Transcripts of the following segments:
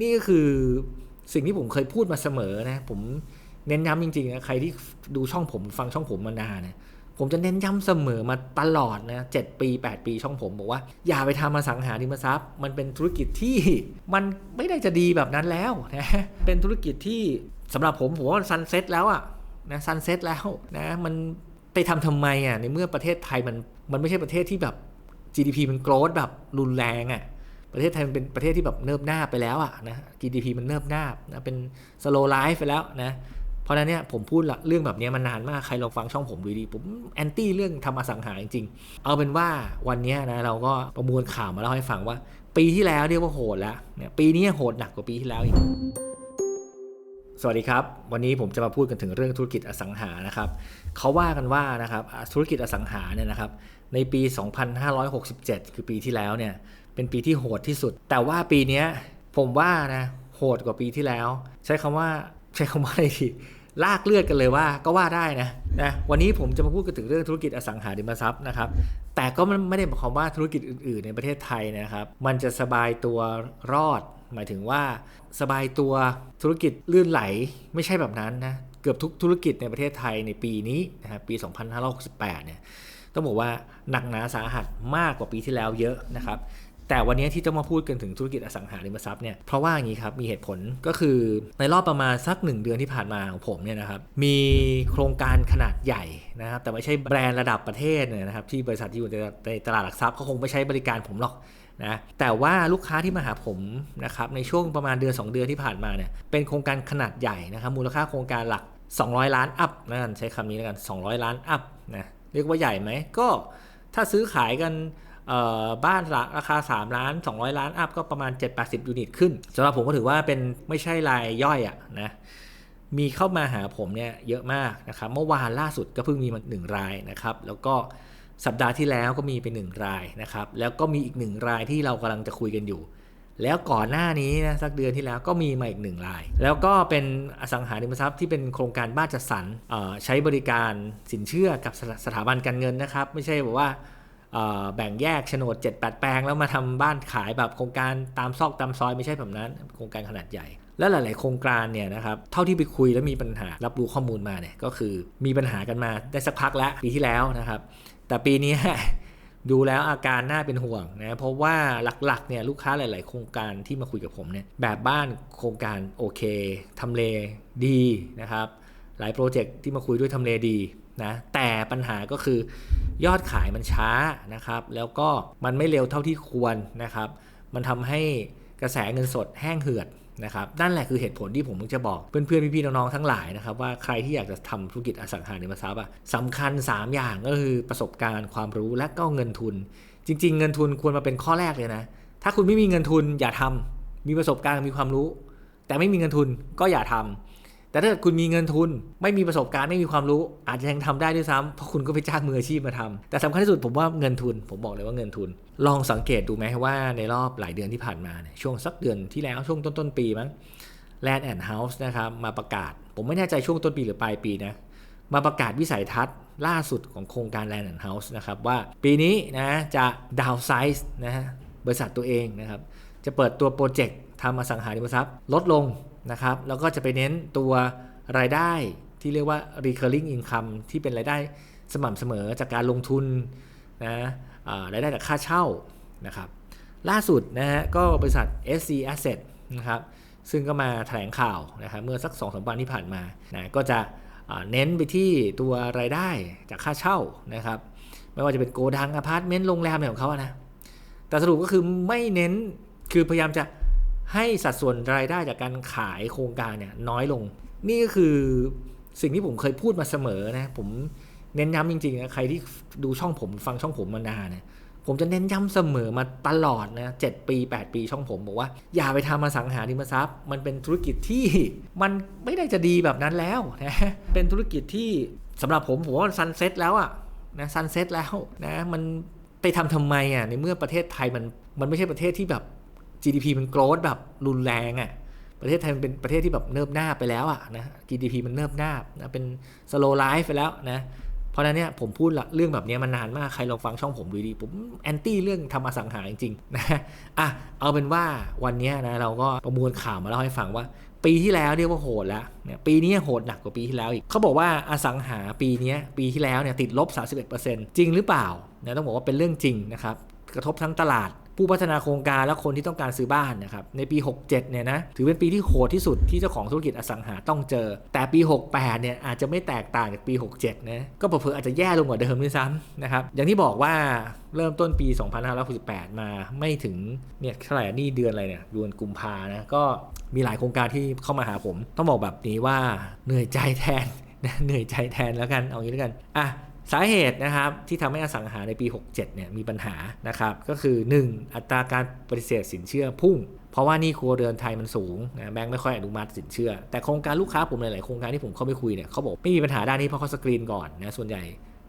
นี่ก็คือสิ่งที่ผมเคยพูดมาเสมอนะ ผมเน้นย้ำจริงๆนะใครที่ดูช่องผมฟังช่องผมมานานนี่ยผมจะเน้นย้ำเสมอมาตลอดนะเจ็ดปี 8 ปีช่องผมบอกว่า อย่าไปทำมาสังหาริมทรัพย์ มันเป็นธุรกิจที่มันไม่ได้จะดีแบบนั้นแล้วนะเป็นธุรกิจที่สำหรับผมผมว่าซันเซ็ตแล้วอะนะซันเซ็ตแล้วนะมันไปทำทำไมอะในเมื่อประเทศไทยมันมันไม่ใช่ประเทศที่แบบ GDP มันโกรธแบบรุนแรงอะ่ะ ประเทศไทยมันเป็นประเทศที่แบบเนิบหน้าไปแล้วอะ่ะนะ GDP มันเนิบหน้านะเป็น slow life ไปแล้วนะเพราะนั้นเนี่ยผมพูดเรื่องแบบนี้มานานมากใครลองฟังช่องผมดูดีผมแอนตี้เรื่องทำอสังหาจริงๆ เอาเป็นว่าวันนี้นะเราก็ประมวลข่าวมาเล่าให้ฟังว่า ปีที่แล้วเรียกว่าโหดแล้วเนี่ยปีนี้โหดหนักกว่าปีที่แล้วอีกสวัสดีครับ วันนี้ผมจะมาพูดกันถึงเรื่องธุรกิจอสังหานะครับเขาว่ากันว่านะครับธุรกิจอสังหาเนี่ยนะครับในปี 2567 คือปีที่แล้วเนี่ย เป็นปีที่โหดที่สุด แต่ว่าปีนี้ผมว่านะโหดกว่าปีที่แล้ว ใช้คำว่าใช้คำว่าอะไรดีลากเลือดกันเลยว่าก็ว่าได้นะนะวันนี้ผมจะมาพูดกันถึงเรื่องธุรกิจอสังหาริมทรัพย์นะครับแต่ก็ไม่ได้หมายความว่าธุรกิจอื่น ๆ ในประเทศไทยนะครับ มันจะสบายตัวรอด หมายถึงว่าสบายตัวธุรกิจลื่นไหลไม่ใช่แบบนั้นนะเกือบทุกธุรกิจในประเทศไทยในปีนี้นะครับปี 2568 เนี่ยต้องบอกว่าหนักหนาสาหัสมากกว่าปีที่แล้วเยอะนะครับ แต่วันนี้ที่จะมาพูดกันถึงธุรกิจอสังหาริมทรัพย์เนี่ยเพราะว่าอย่างนี้ครับมีเหตุผลก็คือในรอบประมาณสักหนึ่งเดือนที่ผ่านมาของผมเนี่ยนะครับมีโครงการขนาดใหญ่นะครับแต่ไม่ใช่แบรนด์ระดับประเทศเนี่ยนะครับที่บริษัทที่อยู่ในตลาดหลักทรัพย์เขาคงไม่ใช้บริการผมหรอกนะแต่ว่าลูกค้าที่มาหาผมนะครับในช่วงประมาณเดือน 2 เดือนที่ผ่านมาเนี่ยเป็นโครงการขนาดใหญ่นะครับมูลค่าโครงการหลัก 200 ล้านอัพนะใช้คำนี้แล้วกัน 200 ล้านอัพนะเรียกว่าใหญ่ไหมก็ถ้าซื้อขายกัน บ้านราคา 3 ล้าน 200 ล้านอัพก็ประมาณ 7-80 ยูนิตขึ้นสำหรับผมก็ถือว่าเป็นไม่ใช่รายย่อยอะนะมีเข้ามาหาผมเนี่ยเยอะมากนะครับเมื่อวานล่าสุดก็เพิ่งมีมาหนึ่งรายนะครับแล้วก็สัปดาห์ที่แล้วก็มีไปหนึ่งรายนะครับแล้วก็มีอีกหนึ่งรายที่เรากำลังจะคุยกันอยู่ แล้วก่อนหน้านี้นะสักเดือนที่แล้วก็มีมาอีกหนึ่งราย แล้วก็เป็นอสังหาริมทรัพย์ที่เป็นโครงการบ้านจัดสรรใช้บริการสินเชื่อกับสถาบันการเงินนะครับ ไม่ใช่แบบว่า แบ่งแยกโฉนด 7 8 แปลง แล้วมาทำบ้านขายแบบโครงการตามซอกตามซอยไม่ใช่แบบนั้น โครงการขนาดใหญ่ และหลาย ๆ โครงการเนี่ยนะครับเท่าที่ไปคุยแล้วมีปัญหารับรู้ข้อมูลมาเนี่ยก็คือมีปัญหากันมาได้สักพักแล้วปีที่แล้วนะครับ แต่ปีนี้ดูแล้วอาการน่าเป็นห่วงนะเพราะว่าหลัก ๆ เนี่ยลูกค้าหลาย ๆ โครงการที่มาคุยกับผมเนี่ยแบบบ้านโครงการโอเคทำเลดีนะครับหลายโปรเจกต์ที่มาคุยด้วยทำเลดีนะแต่ปัญหาก็คือ ยอดขายมันช้านะครับ แล้วก็มันไม่เร็วเท่าที่ควรนะครับ มันทำให้กระแสเงินสดแห้งเหือดนะครับนั่นแหละคือเหตุผลที่ผมจะบอกเพื่อนๆพี่ๆน้องๆทั้งหลายนะครับว่าใครที่อยากจะทำธุรกิจอสังหาริมทรัพย์อะสำคัญ 3 อย่างก็คือประสบการณ์ความรู้และก็เงินทุน จริง ๆ เงินทุนควรมาเป็นข้อแรกเลยนะ ถ้าคุณไม่มีเงินทุนอย่าทำมีประสบการณ์มีความรู้ แต่ไม่มีเงินทุนก็อย่าทำ แต่ถ้าคุณมีเงินทุน ไม่มีประสบการณ์ไม่มีความรู้ อาจจะยังทำได้ด้วยซ้ำเพราะคุณก็ไปจ้างมืออาชีพมาทำแต่สำคัญที่สุดผมว่าเงินทุน ผมบอกเลยว่าเงินทุน ลองสังเกตดูไหมว่าในรอบหลายเดือนที่ผ่านมาเนี่ยช่วงสักเดือนที่แล้วช่วงต้นต้นปีมั้ง Land and House นะครับมาประกาศ ผมไม่แน่ใจช่วงต้นปีหรือปลายปีนะมาประกาศวิสัยทัศน์ล่าสุดของโครงการ Land and House นะครับว่าปีนี้นะจะดาวไซส์นะฮะบริษัทตัวเองนะครับจะเปิดตัวโปรเจกต์ทำอสังหาริมทรัพย์ ลดลง นะครับ แล้วก็จะไปเน้นตัวรายได้ที่เรียกว่า recurring income ที่เป็นรายได้สม่ำเสมอจากการลงทุนนะรายได้จากค่าเช่านะครับล่าสุดนะฮะก็บริษัท SC Asset นะครับซึ่งก็มาแถลงข่าวนะครับเมื่อสัก2อสวันที่ผ่านมานะก็จะเน้นไปที่ตัวรายได้จากค่าเช่านะครับไม่ว่าจะเป็นโกดังอพาร์ตเมนต์โรงแรมอะไรของเขานะแต่สรุปก็คือไม่เน้นคือพยายามจะ ให้สัดส่วนรายได้จากการขายโครงการเนี่ยน้อยลง นี่ก็คือสิ่งที่ผมเคยพูดมาเสมอนะ ผมเน้นย้ำจริงๆนะใครที่ดูช่องผมฟังช่องผมมานานเนี่ยผมจะเน้นย้ำเสมอมาตลอดนะเจ็ดปี 8 ปีช่องผมบอกว่า อย่าไปทำมาสังหาริมทรัพย์ มันเป็นธุรกิจที่มันไม่ได้จะดีแบบนั้นแล้วนะเป็นธุรกิจที่สำหรับผมผมว่าซันเซ็ตแล้วอะนะซันเซ็ตแล้วนะมันไปทำทำไมอะในเมื่อประเทศไทยมันมันไม่ใช่ประเทศที่แบบ GDP มันโกรธแบบรุนแรงอะประเทศไทยมันเป็นประเทศที่แบบเนิบหน้าไปแล้วอะนะ GDP มันเนิบหน้านะเป็น slow life ไปแล้วนะเพราะฉะนั้นเนี่ยผมพูดเรื่องแบบนี้มานานมากใครลองฟังช่องผมดูดีผมแอนตี้เรื่องทำอสังหาจริงๆนะอะเอาเป็นว่าวันนี้นะเราก็ประมวลข่าวมาเล่าให้ฟังว่า ปีที่แล้วเรียกว่าโหดแล้วเนี่ยปีนี้โหดหนักกว่าปีที่แล้วอีกเขาบอกว่าอสังหาปีนี้ปีที่แล้วเนี่ยติดลบ 31%จริงหรือเปล่านะต้องบอกว่าเป็นเรื่องจริงนะครับกระทบทั้งตลาด ผู้พัฒนาโครงการและคนที่ต้องการซื้อบ้านนะครับในปี 67 เนี่ยนะถือเป็นปีที่โหดที่สุดที่เจ้าของธุรกิจอสังหาต้องเจอ แต่ปี 68 เนี่ยอาจจะไม่แตกต่างจากปี 67 นะก็เผื่ออาจจะแย่ลงกว่าเดิมด้วยซ้ำนะครับอย่างที่บอกว่าเริ่มต้นปี 2568 มาไม่ถึงเนี่ยเท่าไหร่นี่เดือนอะไรเนี่ยเดือนกุมภานะก็มีหลายโครงการที่เข้ามาหาผม ต้องบอกแบบนี้ว่าเหนื่อยใจแทนเหนื่อยใจแทนแล้วกันเอางี้แล้วกันอะ สาเหตุนะครับที่ทำให้อสังหาในปี 67เนี่ยมีปัญหานะครับก็คือ 1. อัตราการปฏิเสธสินเชื่อพุ่ง เพราะว่านี่ครัวเรือนไทยมันสูงนะแบงค์ไม่ค่อยอนุมัติสินเชื่อ แต่โครงการลูกค้าผมหลาย ๆ โครงการที่ผมเข้าไปคุยเนี่ยเขาบอกไม่มีปัญหาด้านนี้เพราะเขาสกรีนก่อนนะส่วนใหญ่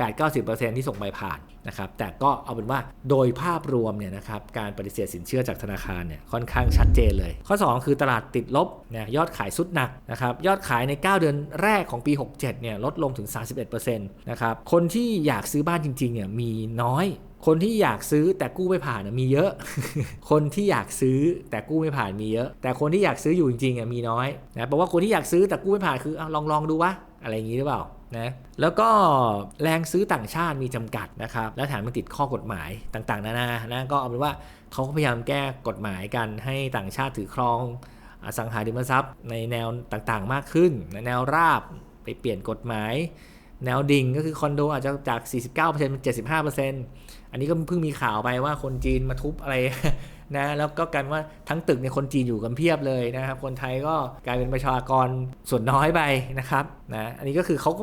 8-90%ที่ส่งใบผ่านนะครับแต่ก็เอาเป็นว่าโดยภาพรวมเนี่ยนะครับการปฏิเสธสินเชื่อจากธนาคารเนี่ยค่อนข้างชัดเจนเลย ข้อ 2 คือตลาดติดลบนะยอดขายสุดหนักนะครับยอดขายใน 9 เดือนแรกของปี 67เนี่ยลดลงถึง 31%นะครับคนที่อยากซื้อบ้านจริงๆเนี่ยมีน้อยคนที่อยากซื้อแต่กู้ไม่ผ่านมีเยอะ คนที่อยากซื้อแต่กู้ไม่ผ่านมีเยอะ แต่คนที่อยากซื้ออยู่จริงๆมีน้อยนะแปลว่าคนที่อยากซื้อแต่กู้ไม่ผ่านคือลองลองดูวะอะไรอย่างนี้หรือเปล่า นะแล้วก็แรงซื้อต่างชาติมีจำกัดนะครับและฐานมันติดข้อกฎหมายต่างๆนานานะก็เอาเป็นว่าเขาพยายามแก้กฎหมายกันให้ต่างชาติถือครองอสังหาริมทรัพย์ในแนวต่างๆมากขึ้น แนวราบไปเปลี่ยนกฎหมาย แนวดิ่งก็คือคอนโดอาจจะจาก 49%เป็น 75%อันนี้ก็เพิ่งมีข่าวไปว่าคนจีนมาทุบอะไร นะแล้วก็กันว่าทั้งตึกเนี่ยคนจีนอยู่กันเพียบเลยนะครับ คนไทยก็กลายเป็นประชากรส่วนน้อยไปนะครับนะอันนี้ก็คือเขาก็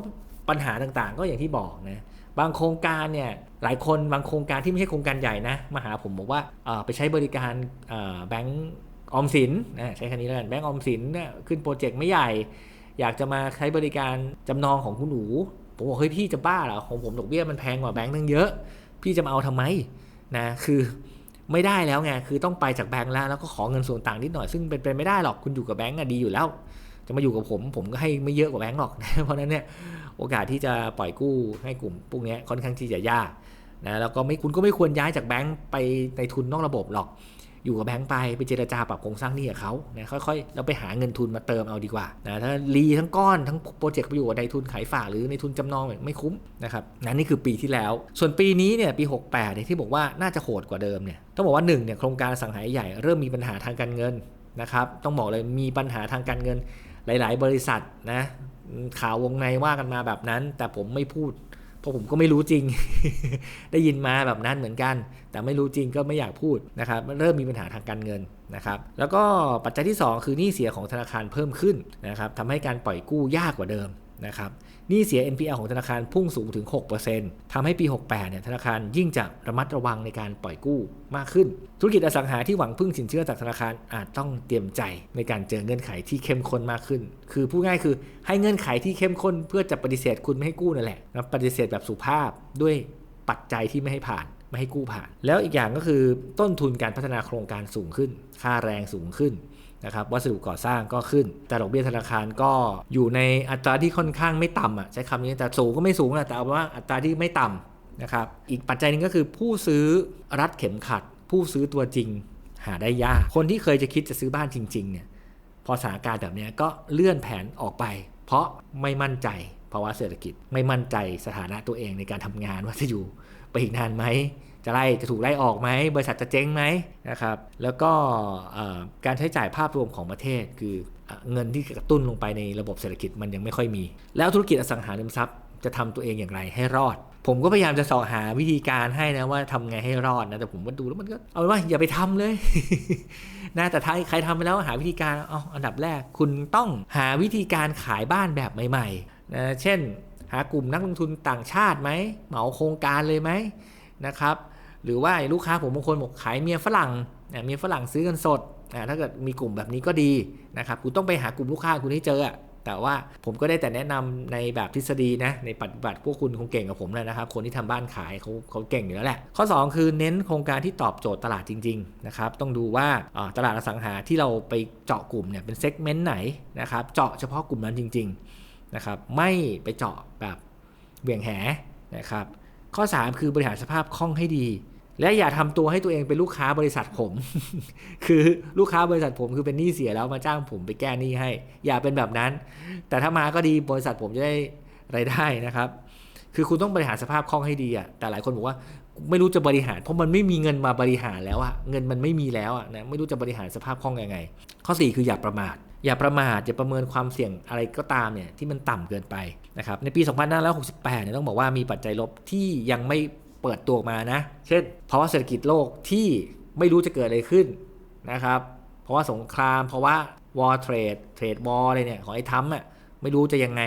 ปัญหาต่างๆ ก็อย่างที่บอกนะบางโครงการเนี่ยหลายคนบางโครงการที่ไม่ใช่โครงการใหญ่นะมาหาผมบอกว่าไปใช้บริการแบงก์ออมสินนะใช้คำนี้แล้วกันแบงก์ออมสินเนี่ยขึ้นโปรเจกต์ไม่ใหญ่ อยากจะมาใช้บริการจำนองของคุณหนูผมบอกเฮ้ยพี่จะบ้าเหรอของผมดอกเบี้ยมันแพงกว่าแบงก์ตั้งเยอะ พี่จะมาเอาทำไมนะคือ ไม่ได้แล้วไงคือต้องไปจากแบงก์แล้วแล้วก็ขอเงินส่วนต่างนิดหน่อยซึ่งเป็นไปไม่ได้หรอกคุณอยู่กับแบงก์อะดีอยู่แล้ว จะมาอยู่กับผมผมก็ให้ไม่เยอะกว่าแบงก์หรอกนะเพราะนั้นเนี่ยโอกาสที่จะปล่อยกู้ให้กลุ่มพวกนี้ค่อนข้างที่จะยากนะแล้วก็ไม่คุณก็ไม่ควรย้ายจากแบงก์ไปในทุนนอกระบบหรอก อยู่กับแบงค์ไปไปเจรจาปรับโครงสร้างหนี้กับเขานะค่อยๆเราไปหาเงินทุนมาเติมเอาดีกว่านะถ้ารีทั้งก้อนทั้งโปรเจกต์ไปอยู่กับในทุนขายฝากหรือในทุนจำนองไม่คุ้มนะครับนั่นนี่คือปีที่แล้ว ส่วนปีนี้เนี่ยปี 68เนี่ยที่บอกว่าน่าจะโหดกว่าเดิมเนี่ยต้องบอกว่า1เนี่ยโครงการสังหารใหญ่เริ่มมีปัญหาทางการเงินนะครับต้องบอกเลยมีปัญหาทางการเงินหลาย ๆ บริษัทนะข่าววงในว่ากันมาแบบนั้น แต่ผมไม่พูด เพราะผมก็ไม่รู้จริง ได้ยินมาแบบนั้นเหมือนกัน แต่ไม่รู้จริงก็ไม่อยากพูดนะครับเริ่มมีปัญหาทางการเงินนะครับแล้วก็ปัจจัยที่ 2 คือหนี้เสียของธนาคารเพิ่มขึ้นนะครับทำให้การปล่อยกู้ยากกว่าเดิม นะครับนี้เสีย NPL ของธนาคารพุ่งสูงถึง 6%ทำให้ปี 68 เนี่ยธนาคารยิ่งจะระมัดระวังในการปล่อยกู้มากขึ้น ธุรกิจอสังหาที่หวังพึ่งสินเชื่อจากธนาคารอาจต้องเตรียมใจในการเจอเงื่อนไขที่เข้มข้นมากขึ้น คือพูดง่ายคือให้เงื่อนไขที่เข้มข้น เพื่อจะปฏิเสธคุณไม่ให้กู้นั่นแหละนะปฏิเสธแบบสุภาพด้วยปัจจัยที่ไม่ให้ผ่านไม่ให้กู้ผ่าน แล้วอีกอย่างก็คือต้นทุนการพัฒนาโครงการสูงขึ้น ค่าแรงสูงขึ้น นะครับวัสดุก่อสร้างก็ขึ้น แต่ดอกเบี้ยธนาคารก็อยู่ในอัตราที่ค่อนข้างไม่ต่ำอะใช้คำนี้แต่สูงก็ไม่สูงนะแต่เอาว่าอัตราที่ไม่ต่ำนะครับอีกปัจจัยนึงก็คือผู้ซื้อรัดเข็มขัด ผู้ซื้อตัวจริงหาได้ยาก คนที่เคยจะคิดจะซื้อบ้านจริงๆเนี่ยพอสถานการณ์แบบนี้ก็เลื่อนแผนออกไป เพราะไม่มั่นใจภาวะเศรษฐกิจไม่มั่นใจสถานะตัวเองในการทำงานว่าจะอยู่ไปอีกนานไหม จะไล่จะถูกไล่ออกไหมบริษัทจะเจ๊งไหมนะครับแล้วก็การใช้จ่ายภาพรวมของประเทศ คือเงินที่กระตุ้นลงไปในระบบเศรษฐกิจมันยังไม่ค่อยมี แล้วธุรกิจอสังหาริมทรัพย์จะทำตัวเองอย่างไรให้รอด ผมก็พยายามจะสอหาวิธีการให้นะว่าทำไงให้รอดนะแต่ผมก็ดูแล้วมันก็เอาเป็นว่าอย่าไปทำเลยนะแต่ถ้าใครทำไปแล้วหาวิธีการเอาอันดับแรกคุณต้องหาวิธีการขายบ้านแบบใหม่ๆนะเช่น หากลุ่มนักลงทุนต่างชาติไหมเหมาโครงการเลยไหม นะครับ หรือว่าลูกค้าผมบางคนบอกขายเมียฝรั่งเมียฝรั่งซื้อกันสดถ้าเกิดมีกลุ่มแบบนี้ก็ดีนะครับคุณต้องไปหากลุ่มลูกค้าคุณให้เจอแต่ว่าผมก็ได้แต่แนะนำในแบบทฤษฎีนะในปฏิบัติพวกคุณคงเก่งกับผมเลยนะครับ คนที่ทำบ้านขายเขาเขาเก่งอยู่แล้วแหละ ข้อ 2 คือเน้นโครงการที่ตอบโจทย์ตลาดจริงๆนะครับต้องดูว่าตลาดอสังหาที่เราไปเจาะกลุ่มเนี่ยเป็นเซกเมนต์ไหนนะครับเจาะเฉพาะกลุ่มนั้นจริงๆนะครับไม่ไปเจาะแบบเบี่ยงแหนะครับ ข้อ 3 คือบริหารสภาพคล่องให้ดี และอย่าทำตัวให้ตัวเองเป็นลูกค้าบริษัทผม คือลูกค้าบริษัทผมคือเป็นหนี้เสียแล้วมาจ้างผมไปแก้หนี้ให้ อย่าเป็นแบบนั้น แต่ถ้ามาก็ดีบริษัทผมจะได้รายได้นะครับ คือคุณต้องบริหารสภาพคล่องให้ดีอะแต่หลายคนบอกว่าไม่รู้จะบริหาร เพราะมันไม่มีเงินมาบริหารแล้วอะเงินมันไม่มีแล้วอะนะไม่รู้จะบริหารสภาพคล่องยังไง ข้อ 4 คืออย่าประมาท อย่าประมาทอย่าประเมินความเสี่ยงอะไรก็ตามเนี่ยที่มันต่ำเกินไปนะครับในปี 2568เนี่ยต้องบอกว่ามีปัจจัยลบที่ยังไม่เปิดตัวมานะ เช่นภาวะเศรษฐกิจโลกที่ไม่รู้จะเกิดอะไรขึ้นนะครับเพราะว่าสงครามเพราะว่าวอร์เทรดเทรดวอร์อะไรเนี่ยของไอ้ทัมอะไม่รู้จะยังไง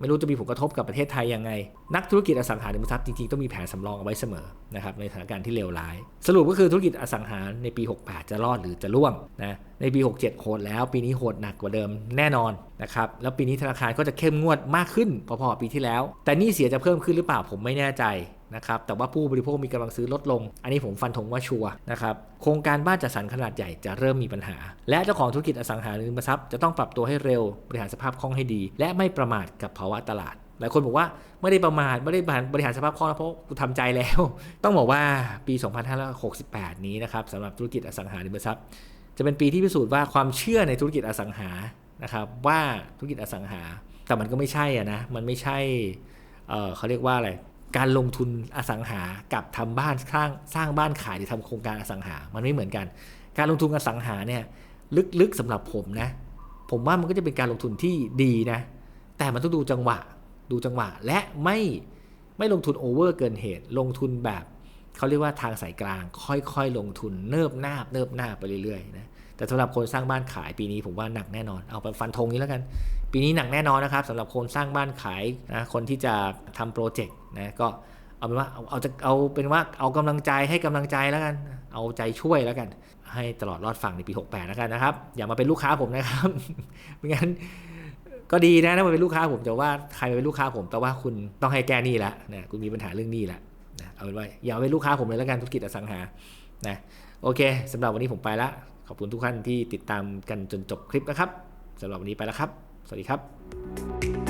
ไม่รู้จะมีผลกระทบกับประเทศไทยยังไง นักธุรกิจอสังหาริมทรัพย์จริงๆ ต้องมีแผนสำรองเอาไว้เสมอนะครับในสถานการณ์ที่เลวร้าย สรุปก็คือธุรกิจอสังหาในปี 68 จะรอดหรือจะร่วงนะในปี 67 โหดแล้ว ปีนี้โหดหนักกว่าเดิมแน่นอนนะครับแล้วปีนี้ธนาคารก็จะเข้มงวดมากขึ้นพอๆปีที่แล้ว แต่นี่เสียจะเพิ่มขึ้นหรือเปล่าผมไม่แน่ใจ นะครับแต่ว่าผู้บริโภคมีกำลังซื้อลดลง อันนี้ผมฟันธงว่าชัวนะครับโครงการบ้านจัดสรรขนาดใหญ่จะเริ่มมีปัญหา และเจ้าของธุรกิจอสังหาริมทรัพย์จะต้องปรับตัวให้เร็วบริหารสภาพคล่องให้ดี และไม่ประมาทกับภาวะตลาดหลายคนบอกว่าไม่ได้ประมาทไม่ได้บริหารสภาพคล่องเพราะกูทำใจแล้ว ต้องบอกว่าปี 2568 นี้นะครับสำหรับธุรกิจอสังหาริมทรัพย์ จะเป็นปีที่พิสูจน์ว่าความเชื่อในธุรกิจอสังหานะครับว่าธุรกิจอสังหา แต่มันก็ไม่ใช่อะนะมันไม่ใช่เเขาเรียกว่าอะไร การลงทุนอสังหากับทำบ้านสร้างสร้างบ้านขายหรือทำโครงการอสังหา มันไม่เหมือนกัน การลงทุนอสังหาเนี่ยลึกๆสำหรับผมนะ ผมว่ามันก็จะเป็นการลงทุนที่ดีนะ แต่มันต้องดูจังหวะ ดูจังหวะ และไม่ไม่ลงทุนโอเวอร์เกินเหตุ ลงทุนแบบเขาเรียกว่าทางสายกลาง ค่อยๆ ลงทุนเนิบนาบเนิบนาบไปเรื่อยๆนะ แต่สำหรับคนสร้างบ้านขายปีนี้ผมว่าหนักแน่นอน เอาไปฟันธงนี้แล้วกัน ปีนี้หนักแน่นอนนะครับสำหรับคนสร้างบ้านขายนะคนที่จะทำโปรเจกต์นะก็เอาเป็นว่าเอาเอาจะเอาเป็นว่าเอากำลังใจให้กำลังใจแล้วกัน เอาใจช่วยแล้วกัน ให้ตลอดรอดฝั่งในปี 68 แล้วกันนะครับ อย่ามาเป็นลูกค้าผมนะครับไม่งั้นก็ดีนะถ้ามาเป็นลูกค้าผมแต่ว่าใครมาเป็นลูกค้าผมแปลว่าคุณต้องให้แก้หนี้แล้วนะคุณมีปัญหาเรื่องหนี้แล้วนะเอาเป็นว่าอย่าเป็นลูกค้าผมเลยแล้วกันธุรกิจอสังหานะโอเคสำหรับวันนี้ผมไปละ ขอบคุณทุกท่านที่ติดตามกันจนจบคลิปนะครับสำหรับวันนี้ไปแล้วครับ สวัสดีครับ